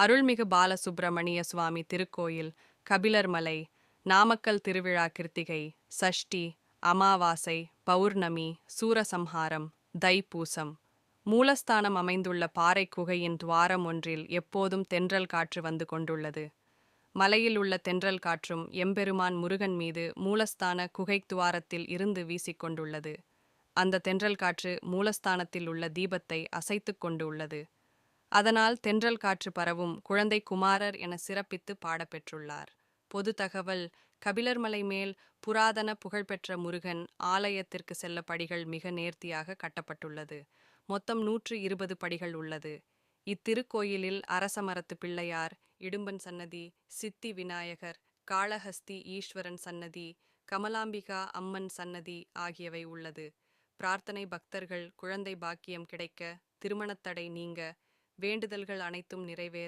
அருள்மிகு பாலசுப்பிரமணிய சுவாமி திருக்கோயில் கபிலர் மலை நாமக்கல் திருவிழா கிருத்திகை சஷ்டி அமாவாசை பௌர்ணமி சூரசம்ஹாரம் தைப்பூசம். மூலஸ்தானம் அமைந்துள்ள பாறை குகையின் துவாரம் ஒன்றில் எப்போதும் தென்றல் காற்று வந்து கொண்டுள்ளது. மலையில் உள்ள தென்றல் காற்றும் எம்பெருமான் முருகன் மீது மூலஸ்தான குகை துவாரத்தில் இருந்து வீசிக்கொண்டுள்ளது அந்த தென்றல் காற்று மூலஸ்தானத்தில் உள்ள தீபத்தை அசைத்துக் கொண்டு உள்ளது. அதனால் தென்றல் காற்று பரவும் குழந்தை குமாரர் என சிறப்பித்து பாடப்பெற்றுள்ளார். பொது தகவல் கபிலர்மலை மேல் புராதன புகழ்பெற்ற முருகன் ஆலயத்திற்கு செல்ல படிகள் மிக நேர்த்தியாக கட்டப்பட்டுள்ளது. மொத்தம் நூற்று இருபது படிகள் உள்ளது. இத்திருக்கோயிலில் அரசமரத்து பிள்ளையார் இடும்பன் சன்னதி சித்தி விநாயகர் காளஹஸ்தி ஈஸ்வரன் சன்னதி கமலாம்பிகா அம்மன் சன்னதி ஆகியவை உள்ளது. பிரார்த்தனை பக்தர்கள் குழந்தை பாக்கியம் கிடைக்க திருமணத்தடை நீங்க வேண்டுதல்கள் அனைத்தும் நிறைவேற